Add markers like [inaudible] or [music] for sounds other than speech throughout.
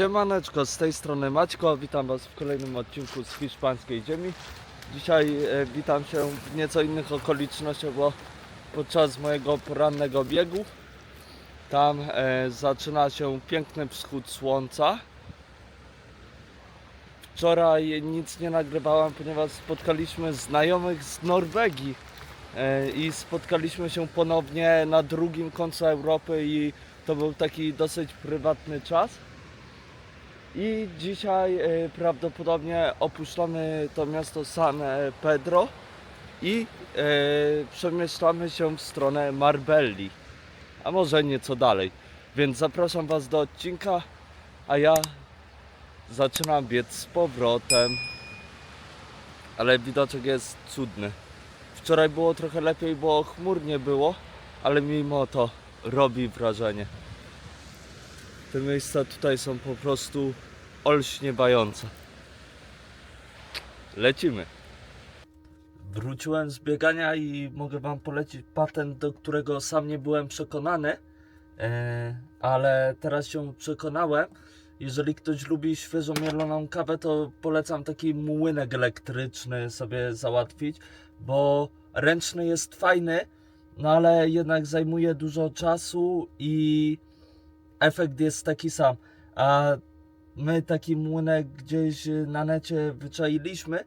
Siemaneczko, z tej strony Maćko, witam Was w kolejnym odcinku z hiszpańskiej ziemi. Dzisiaj e, witam się w nieco innych okolicznościach, bo podczas mojego porannego biegu tam e, zaczyna się piękny wschód słońca. Wczoraj nic nie nagrywałem, ponieważ spotkaliśmy znajomych z Norwegii e, i spotkaliśmy się ponownie na drugim końcu Europy i to był taki dosyć prywatny czas. I dzisiaj e, prawdopodobnie opuszczamy to miasto San Pedro i e, przemieszczamy się w stronę Marbelli, a może nieco dalej. Więc zapraszam Was do odcinka, a ja zaczynam biec z powrotem. Ale widoczek jest cudny. Wczoraj było trochę lepiej, bo chmurnie było, ale mimo to robi wrażenie. Te miejsca tutaj są po prostu olśniewające. Lecimy. Wróciłem z biegania i mogę Wam polecić patent, do którego sam nie byłem przekonany, e, ale teraz się przekonałem. Jeżeli ktoś lubi świeżo mieloną kawę, to polecam taki młynek elektryczny sobie załatwić, bo ręczny jest fajny, no ale jednak zajmuje dużo czasu i efekt jest taki sam. A my taki młynek gdzieś na necie wyczailiśmy.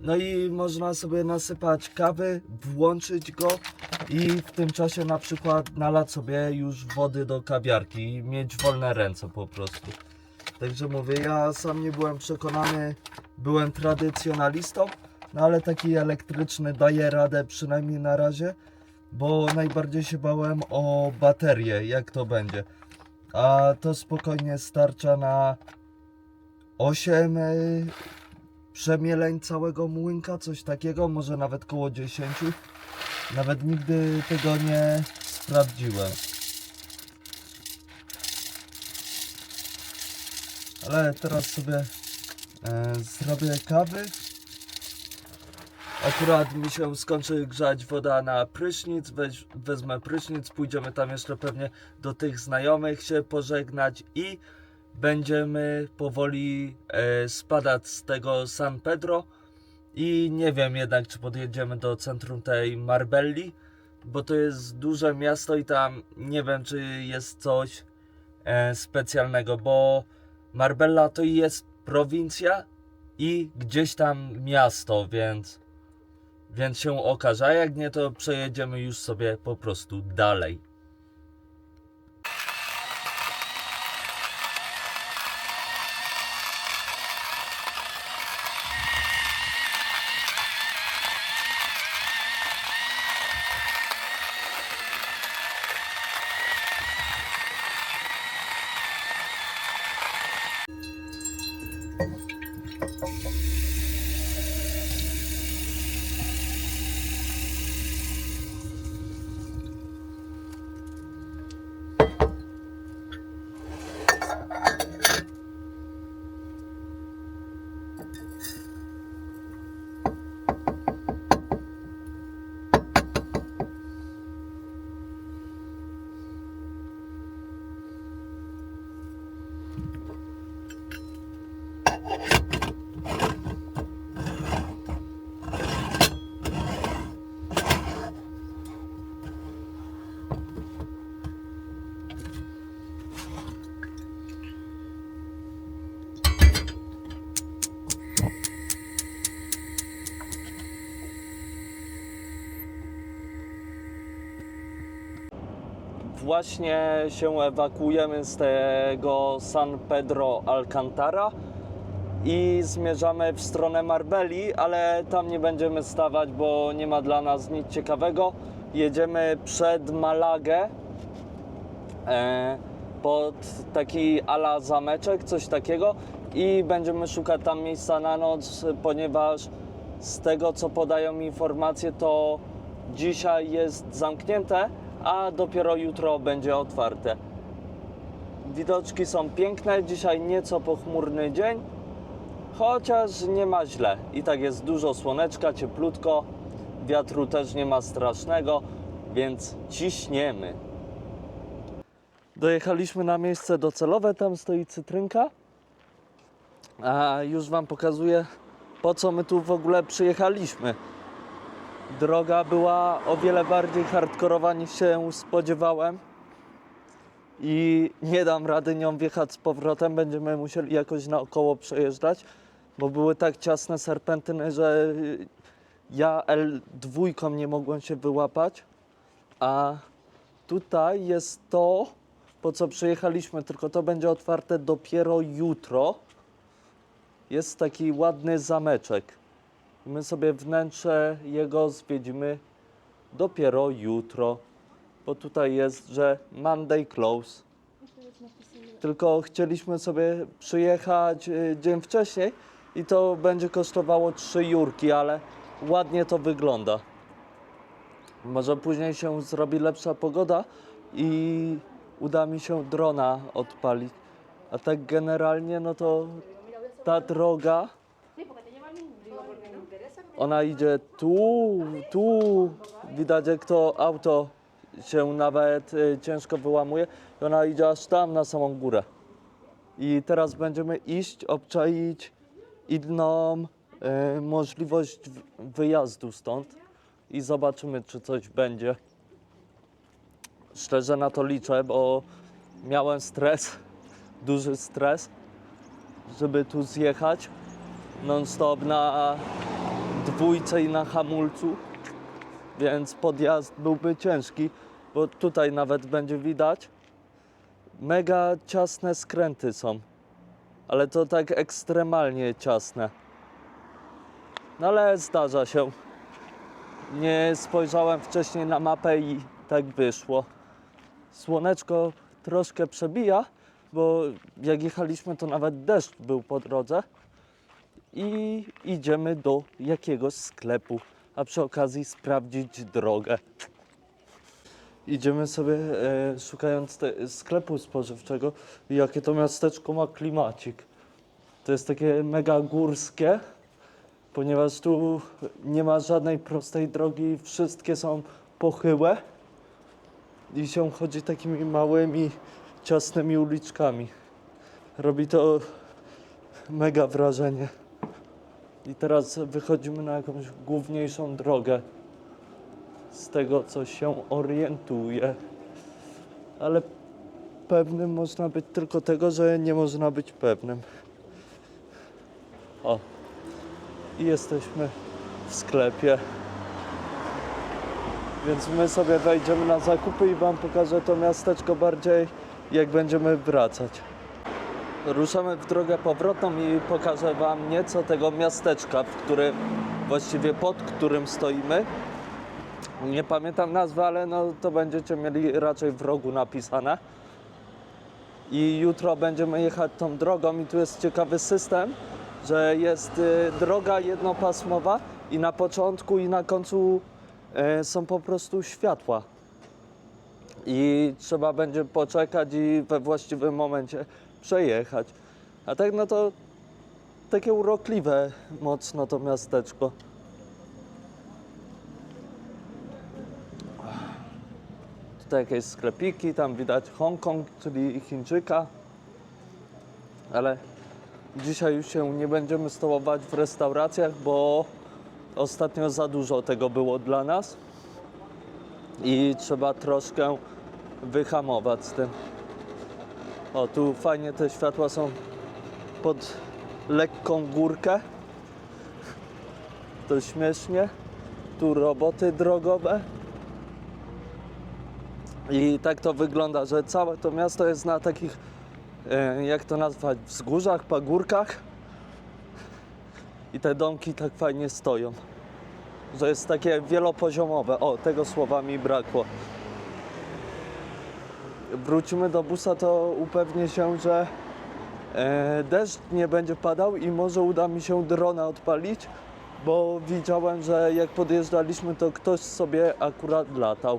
No i można sobie nasypać kawy, włączyć go i w tym czasie na przykład nalać sobie już wody do kawiarki i mieć wolne ręce po prostu. Także mówię, ja sam nie byłem przekonany, byłem tradycjonalistą, no ale taki elektryczny daje radę przynajmniej na razie, bo najbardziej się bałem o baterię, jak to będzie. A to spokojnie starcza na 8 y, przemieleń całego młynka, coś takiego, może nawet koło 10. Nawet nigdy tego nie sprawdziłem. Ale teraz sobie e, zrobię kawy. Akurat mi się skończy grzać woda na prysznic, weź, wezmę prysznic, pójdziemy tam jeszcze pewnie do tych znajomych się pożegnać i będziemy powoli e, spadać z tego San Pedro. I nie wiem jednak czy podjedziemy do centrum tej Marbelli, bo to jest duże miasto i tam nie wiem czy jest coś e, specjalnego, bo Marbella to jest prowincja i gdzieś tam miasto, więc więc się okaże, a jak nie to przejedziemy już sobie po prostu dalej. Właśnie się ewakuujemy z tego San Pedro Alcantara i zmierzamy w stronę Marbeli, ale tam nie będziemy stawać, bo nie ma dla nas nic ciekawego. Jedziemy przed Malagę e, pod taki ala zameczek, coś takiego i będziemy szukać tam miejsca na noc, ponieważ z tego co podają informacje to dzisiaj jest zamknięte, a dopiero jutro będzie otwarte. Widoczki są piękne, dzisiaj nieco pochmurny dzień, chociaż nie ma źle. I tak jest dużo słoneczka, cieplutko, wiatru też nie ma strasznego, więc ciśniemy. Dojechaliśmy na miejsce docelowe, tam stoi cytrynka. A już wam pokazuję, po co my tu w ogóle przyjechaliśmy. Droga była o wiele bardziej hardkorowa niż się spodziewałem. I nie dam rady nią wjechać z powrotem. Będziemy musieli jakoś naokoło przejeżdżać, bo były tak ciasne serpentyny, że ja L2 nie mogłem się wyłapać. A tutaj jest to, po co przyjechaliśmy, tylko to będzie otwarte dopiero jutro. Jest taki ładny zameczek. My sobie wnętrze jego zwiedzimy dopiero jutro, bo tutaj jest, że Monday close. Tylko chcieliśmy sobie przyjechać y, dzień wcześniej i to będzie kosztowało 3 jurki, ale ładnie to wygląda. Może później się zrobi lepsza pogoda i uda mi się drona odpalić. A tak generalnie, no to ta droga, ona idzie tu, tu. Widać jak to auto się nawet y, ciężko wyłamuje. I ona idzie aż tam na samą górę. I teraz będziemy iść, obczaić inną y, możliwość wyjazdu stąd i zobaczymy, czy coś będzie. Szczerze na to liczę, bo miałem stres, [laughs] duży stres, żeby tu zjechać non-stop na dwójce i na hamulcu, więc podjazd byłby ciężki, bo tutaj nawet będzie widać, mega ciasne skręty są, ale to tak ekstremalnie ciasne. No ale zdarza się. Nie spojrzałem wcześniej na mapę i tak wyszło. Słoneczko troszkę przebija, bo jak jechaliśmy, to nawet deszcz był po drodze. I idziemy do jakiegoś sklepu, a przy okazji sprawdzić drogę. Idziemy sobie e, szukając te, sklepu spożywczego. Jakie to miasteczko ma klimacik. To jest takie mega górskie, ponieważ tu nie ma żadnej prostej drogi, wszystkie są pochyłe i się chodzi takimi małymi, ciasnymi uliczkami. Robi to mega wrażenie. I teraz wychodzimy na jakąś główniejszą drogę. Z tego, co się orientuję. Ale pewnym można być tylko tego, że nie można być pewnym. O. I jesteśmy w sklepie. Więc my sobie wejdziemy na zakupy i Wam pokażę to miasteczko bardziej, jak będziemy wracać. Ruszamy w drogę powrotną i pokażę Wam nieco tego miasteczka, w którym, właściwie pod którym stoimy. Nie pamiętam nazwy, ale no to będziecie mieli raczej w rogu napisane. I jutro będziemy jechać tą drogą i tu jest ciekawy system, że jest y, droga jednopasmowa i na początku i na końcu y, są po prostu światła. I trzeba będzie poczekać i we właściwym momencie przejechać. A tak no to takie urokliwe mocno to miasteczko. Tutaj jakieś sklepiki, tam widać Hongkong, czyli Chińczyka. Ale dzisiaj już się nie będziemy stołować w restauracjach, bo ostatnio za dużo tego było dla nas. I trzeba troszkę wyhamować z tym. O, tu fajnie te światła są pod lekką górkę. To śmiesznie. Tu roboty drogowe. I tak to wygląda, że całe to miasto jest na takich, e, jak to nazwać, wzgórzach, pagórkach. I te domki tak fajnie stoją. Że jest takie wielopoziomowe. O, tego słowa mi brakło wrócimy do busa, to upewnię się, że e, deszcz nie będzie padał i może uda mi się drona odpalić, bo widziałem, że jak podjeżdżaliśmy, to ktoś sobie akurat latał.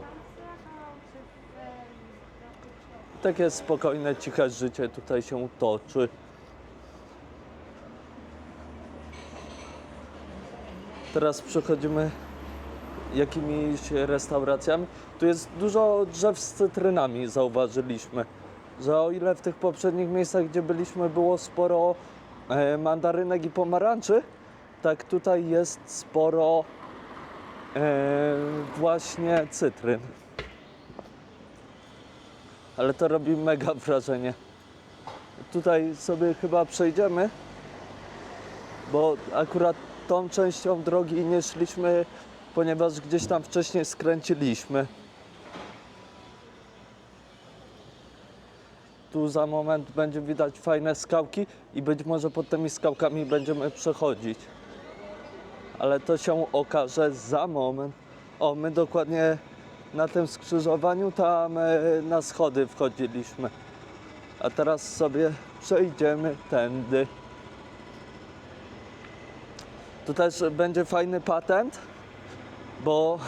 Takie spokojne, ciche życie tutaj się toczy. Teraz przechodzimy jakimiś restauracjami. Tu jest dużo drzew z cytrynami, zauważyliśmy. Że o ile w tych poprzednich miejscach, gdzie byliśmy, było sporo e, mandarynek i pomarańczy, tak tutaj jest sporo e, właśnie cytryn. Ale to robi mega wrażenie. Tutaj sobie chyba przejdziemy, bo akurat tą częścią drogi nie szliśmy, ponieważ gdzieś tam wcześniej skręciliśmy. Za moment będzie widać fajne skałki i być może pod tymi skałkami będziemy przechodzić. Ale to się okaże za moment. O, my dokładnie na tym skrzyżowaniu tam e, na schody wchodziliśmy. A teraz sobie przejdziemy tędy. Tu też będzie fajny patent, bo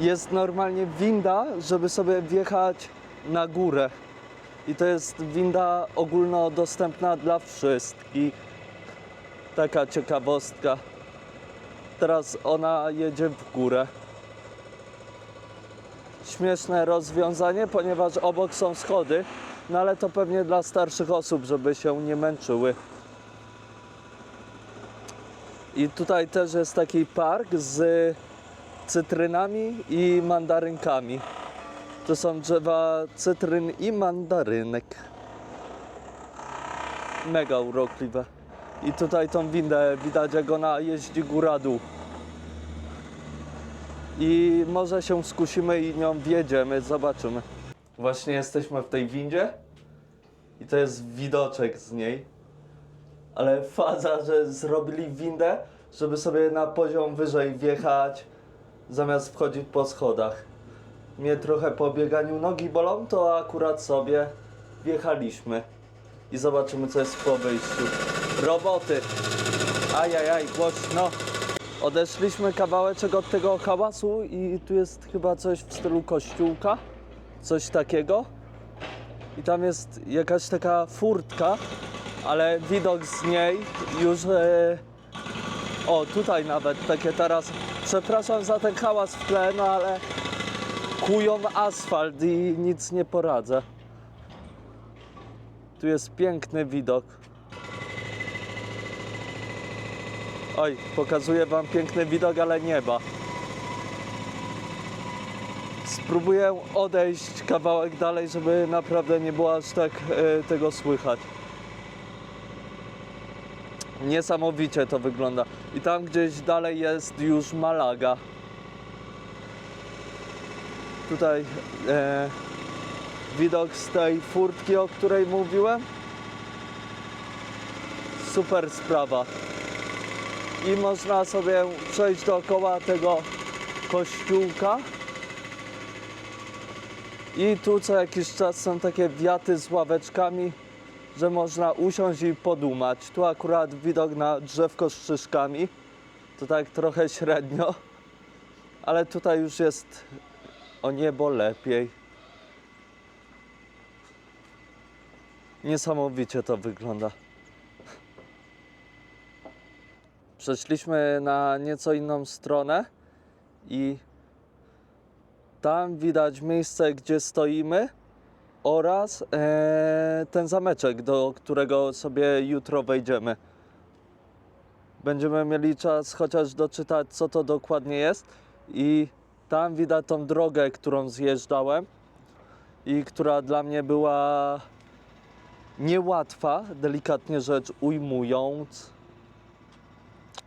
jest normalnie winda, żeby sobie wjechać na górę. I to jest winda ogólnodostępna dla wszystkich. Taka ciekawostka. Teraz ona jedzie w górę. Śmieszne rozwiązanie, ponieważ obok są schody, no ale to pewnie dla starszych osób, żeby się nie męczyły. I tutaj też jest taki park z cytrynami i mandarynkami. To są drzewa cytryn i mandarynek. Mega urokliwe. I tutaj tą windę widać jak ona jeździ góra-dół. I może się skusimy i nią wjedziemy, zobaczymy. Właśnie jesteśmy w tej windzie i to jest widoczek z niej. Ale faza, że zrobili windę, żeby sobie na poziom wyżej wjechać, zamiast wchodzić po schodach mnie trochę po bieganiu nogi bolą, to akurat sobie wjechaliśmy. I zobaczymy, co jest po wyjściu. Roboty! Ajajaj, głośno! Odeszliśmy kawałeczek od tego hałasu i tu jest chyba coś w stylu kościółka. Coś takiego. I tam jest jakaś taka furtka, ale widok z niej już... E... O, tutaj nawet takie teraz... Przepraszam za ten hałas w tle, no ale kują asfalt i nic nie poradzę. Tu jest piękny widok. Oj, pokazuję wam piękny widok, ale nieba. Spróbuję odejść kawałek dalej, żeby naprawdę nie było aż tak e, tego słychać. Niesamowicie to wygląda. I tam gdzieś dalej jest już Malaga. Tutaj e, widok z tej furtki, o której mówiłem. Super sprawa. I można sobie przejść dookoła tego kościółka. I tu co jakiś czas są takie wiaty z ławeczkami, że można usiąść i podumać. Tu akurat widok na drzewko z szyszkami. To tak trochę średnio. Ale tutaj już jest o niebo lepiej. Niesamowicie to wygląda. Przeszliśmy na nieco inną stronę i tam widać miejsce, gdzie stoimy oraz e, ten zameczek, do którego sobie jutro wejdziemy. Będziemy mieli czas chociaż doczytać, co to dokładnie jest i tam widać tą drogę, którą zjeżdżałem i która dla mnie była niełatwa, delikatnie rzecz ujmując.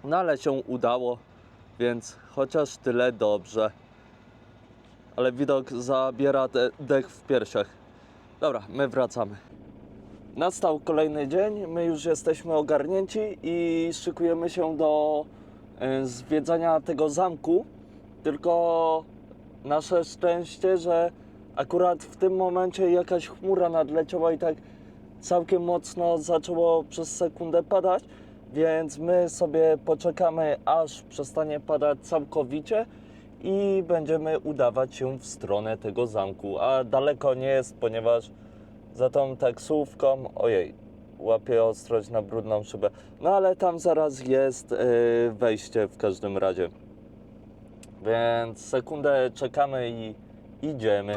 No ale się udało, więc chociaż tyle dobrze. Ale widok zabiera de- dech w piersiach. Dobra, my wracamy. Nastał kolejny dzień, my już jesteśmy ogarnięci i szykujemy się do e, zwiedzania tego zamku. Tylko nasze szczęście, że akurat w tym momencie jakaś chmura nadleciała i tak całkiem mocno zaczęło przez sekundę padać, więc my sobie poczekamy, aż przestanie padać całkowicie i będziemy udawać się w stronę tego zamku. A daleko nie jest, ponieważ za tą taksówką, ojej, łapię ostrość na brudną szybę. No ale tam zaraz jest yy, wejście w każdym razie. Więc sekundę czekamy i idziemy.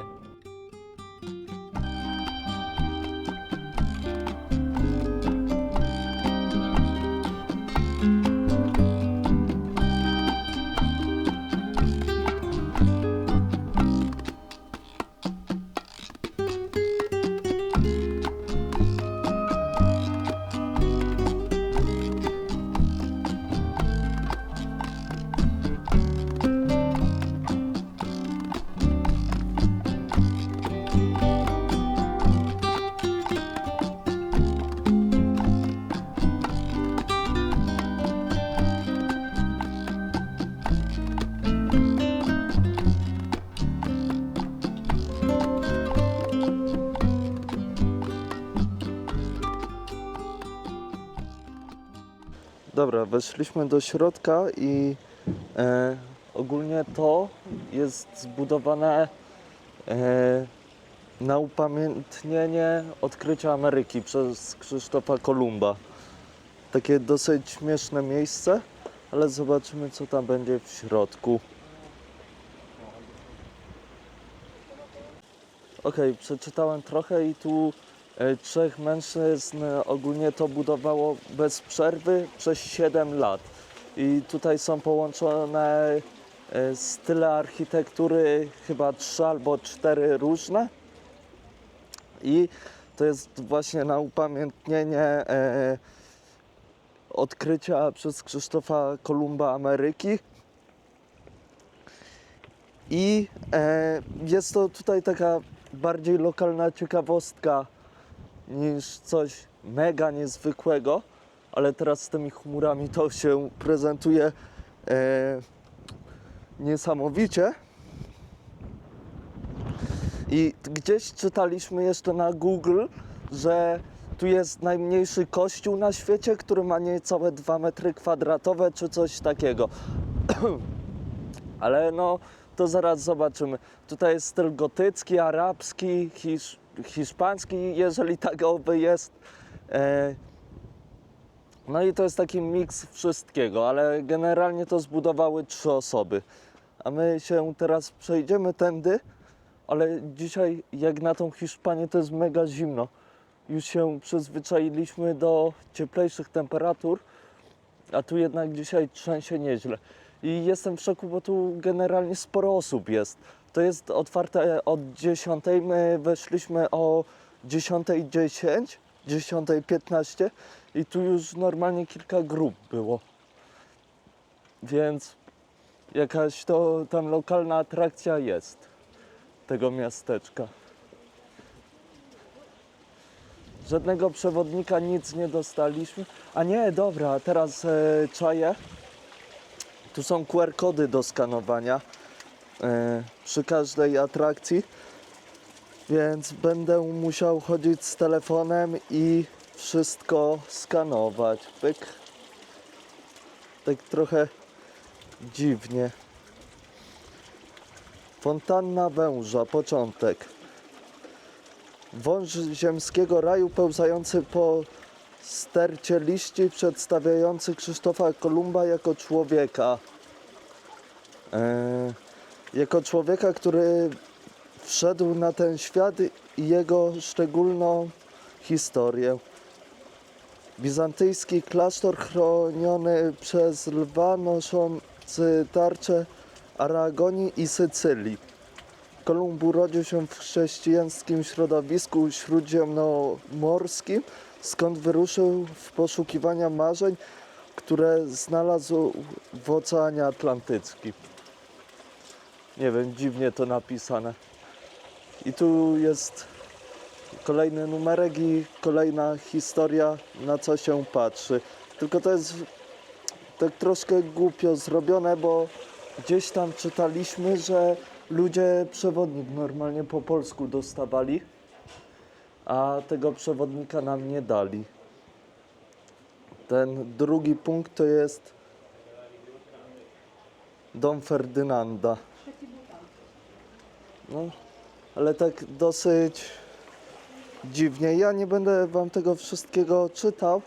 Dobra, weszliśmy do środka i e, ogólnie to jest zbudowane e, na upamiętnienie odkrycia Ameryki przez Krzysztofa Kolumba. Takie dosyć śmieszne miejsce, ale zobaczymy co tam będzie w środku. Okej, przeczytałem trochę i tu trzech mężczyzn e, ogólnie to budowało bez przerwy przez 7 lat. I tutaj są połączone e, style architektury, chyba trzy albo cztery różne. I to jest właśnie na upamiętnienie e, odkrycia przez Krzysztofa Kolumba Ameryki. I e, jest to tutaj taka bardziej lokalna ciekawostka niż coś mega niezwykłego, ale teraz z tymi chmurami to się prezentuje e, niesamowicie. I gdzieś czytaliśmy jeszcze na Google, że tu jest najmniejszy kościół na świecie, który ma niecałe 2 metry kwadratowe czy coś takiego. [clears throat] Ale no, to zaraz zobaczymy. Tutaj jest styl gotycki, arabski, hisz, hiszpański, jeżeli tak oby jest. E, no i to jest taki miks wszystkiego, ale generalnie to zbudowały trzy osoby. A my się teraz przejdziemy tędy, ale dzisiaj jak na tą Hiszpanię to jest mega zimno. Już się przyzwyczailiśmy do cieplejszych temperatur, a tu jednak dzisiaj trzęsie nieźle. I jestem w szoku, bo tu generalnie sporo osób jest. To jest otwarte od 10, my weszliśmy o 10.10, 10.15 i tu już normalnie kilka grup było. Więc jakaś to tam lokalna atrakcja jest tego miasteczka. Żadnego przewodnika, nic nie dostaliśmy. A nie, dobra, teraz e, czaję. Tu są QR-kody do skanowania e, przy każdej atrakcji, więc będę musiał chodzić z telefonem i wszystko skanować. Pyk. Tak trochę dziwnie. Fontanna węża, początek. Wąż ziemskiego raju pełzający po stercie liści przedstawiający Krzysztofa Kolumba jako człowieka. E, jako człowieka, który wszedł na ten świat i jego szczególną historię. Bizantyjski klasztor chroniony przez lwa noszący tarczę Aragonii i Sycylii. Kolumb urodził się w chrześcijańskim środowisku śródziemnomorskim, skąd wyruszył w poszukiwania marzeń, które znalazł w Oceanie Atlantyckim. Nie wiem, dziwnie to napisane. I tu jest kolejny numerek i kolejna historia, na co się patrzy. Tylko to jest tak troszkę głupio zrobione, bo gdzieś tam czytaliśmy, że ludzie przewodnik normalnie po polsku dostawali, a tego przewodnika nam nie dali. Ten drugi punkt to jest dom Ferdynanda. No, ale tak dosyć dziwnie. Ja nie będę wam tego wszystkiego czytał,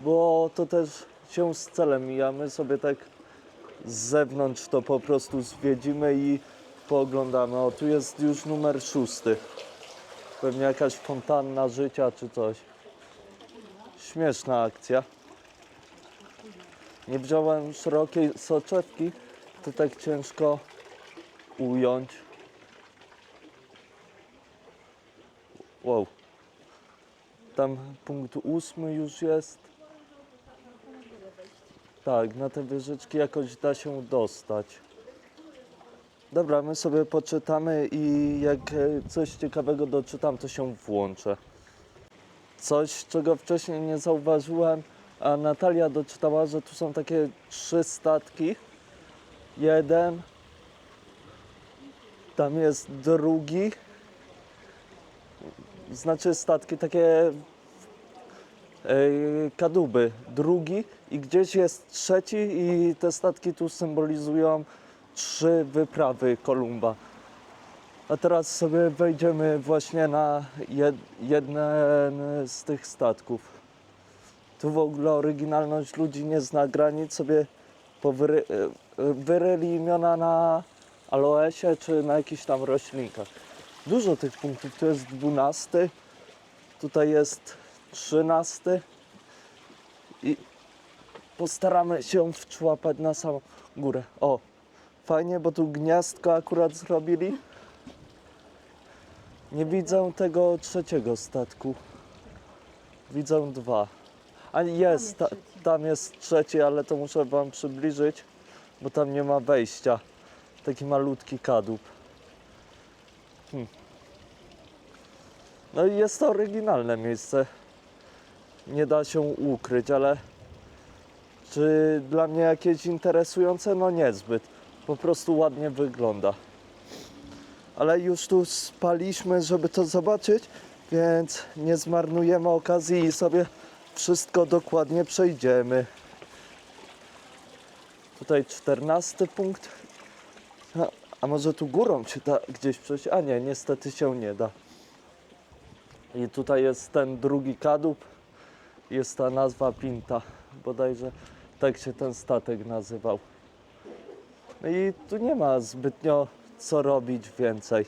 bo to też się z celem mija. My sobie tak z zewnątrz to po prostu zwiedzimy i pooglądamy. O, tu jest już numer szósty. Pewnie jakaś fontanna życia czy coś. Śmieszna akcja. Nie wziąłem szerokiej soczewki, to tak ciężko ująć. Wow. Tam punkt ósmy już jest. Tak, na te wieżyczki jakoś da się dostać. Dobra, my sobie poczytamy i jak coś ciekawego doczytam, to się włączę. Coś, czego wcześniej nie zauważyłem, a Natalia doczytała, że tu są takie trzy statki. Jeden, tam jest drugi. Znaczy statki takie yy, kadłuby, drugi i gdzieś jest trzeci i te statki tu symbolizują trzy wyprawy Kolumba. A teraz sobie wejdziemy właśnie na jed, jeden z tych statków. Tu w ogóle oryginalność ludzi nie zna granic, sobie powyry, e, wyryli imiona na aloesie czy na jakichś tam roślinkach. Dużo tych punktów, tu jest 12, tutaj jest 13 i postaramy się wczłapać na samą górę. O, fajnie, bo tu gniazdko akurat zrobili. Nie widzę tego trzeciego statku. Widzę dwa. A jest, ta, tam jest trzeci, ale to muszę wam przybliżyć, bo tam nie ma wejścia. Taki malutki kadłub. Hmm. No i jest to oryginalne miejsce. Nie da się ukryć, ale czy dla mnie jakieś interesujące? No niezbyt. Po prostu ładnie wygląda. Ale już tu spaliśmy, żeby to zobaczyć, więc nie zmarnujemy okazji i sobie wszystko dokładnie przejdziemy. Tutaj czternasty punkt. A, a może tu górą się da gdzieś przejść? A nie, niestety się nie da. I tutaj jest ten drugi kadłub. Jest ta nazwa Pinta. Bodajże tak się ten statek nazywał. No i tu nie ma zbytnio co robić więcej.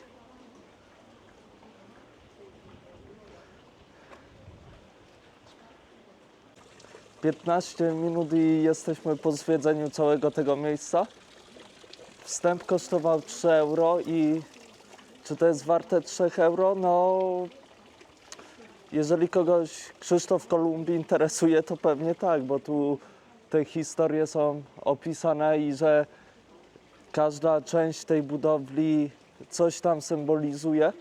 Piętnaście minut i jesteśmy po zwiedzeniu całego tego miejsca. Wstęp kosztował 3 euro i czy to jest warte 3 euro? No, jeżeli kogoś Krzysztof Kolumbi interesuje, to pewnie tak, bo tu te historie są opisane i że każda część tej budowli coś tam symbolizuje.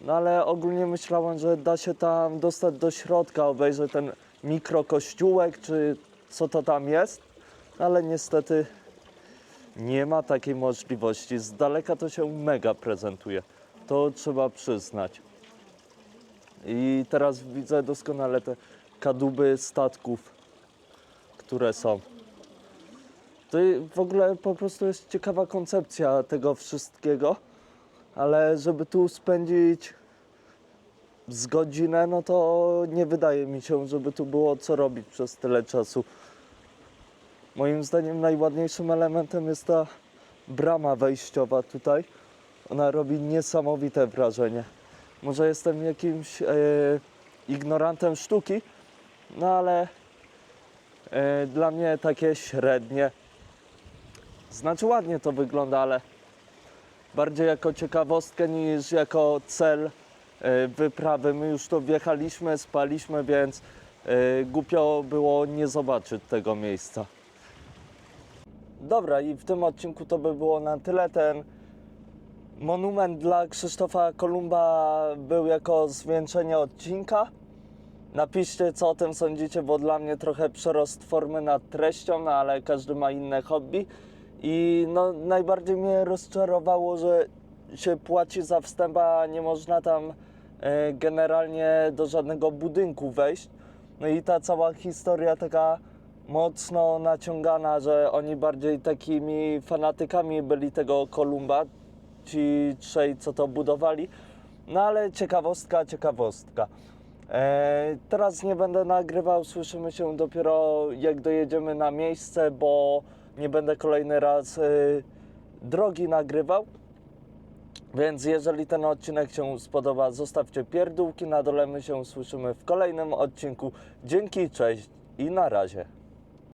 No ale ogólnie myślałem, że da się tam dostać do środka, obejrzeć ten mikrokościółek, czy co to tam jest, ale niestety nie ma takiej możliwości. Z daleka to się mega prezentuje. To trzeba przyznać. I teraz widzę doskonale te kadłuby statków, które są. To w ogóle po prostu jest ciekawa koncepcja tego wszystkiego, ale żeby tu spędzić z godzinę, no to nie wydaje mi się, żeby tu było co robić przez tyle czasu. Moim zdaniem najładniejszym elementem jest ta brama wejściowa tutaj. Ona robi niesamowite wrażenie. Może jestem jakimś e, ignorantem sztuki, no ale e, dla mnie takie średnie. Znaczy ładnie to wygląda, ale bardziej jako ciekawostkę niż jako cel e, wyprawy. My już to wjechaliśmy, spaliśmy, więc głupio było nie zobaczyć tego miejsca. Dobra, i w tym odcinku to by było na tyle. Ten monument dla Krzysztofa Kolumba był jako zwieńczenie odcinka. Napiszcie, co o tym sądzicie, bo dla mnie trochę przerost formy nad treścią, no ale każdy ma inne hobby. I no, najbardziej mnie rozczarowało, że się płaci za wstęp, a nie można tam e, generalnie do żadnego budynku wejść. No i ta cała historia taka mocno naciągana, że oni bardziej takimi fanatykami byli tego Kolumba, ci trzej, co to budowali. No ale ciekawostka, ciekawostka. E, teraz nie będę nagrywał, słyszymy się dopiero jak dojedziemy na miejsce, bo nie będę kolejny raz e, drogi nagrywał. Więc jeżeli ten odcinek się spodoba, zostawcie pierdółki na dole. My się słyszymy w kolejnym odcinku. Dzięki, cześć i na razie.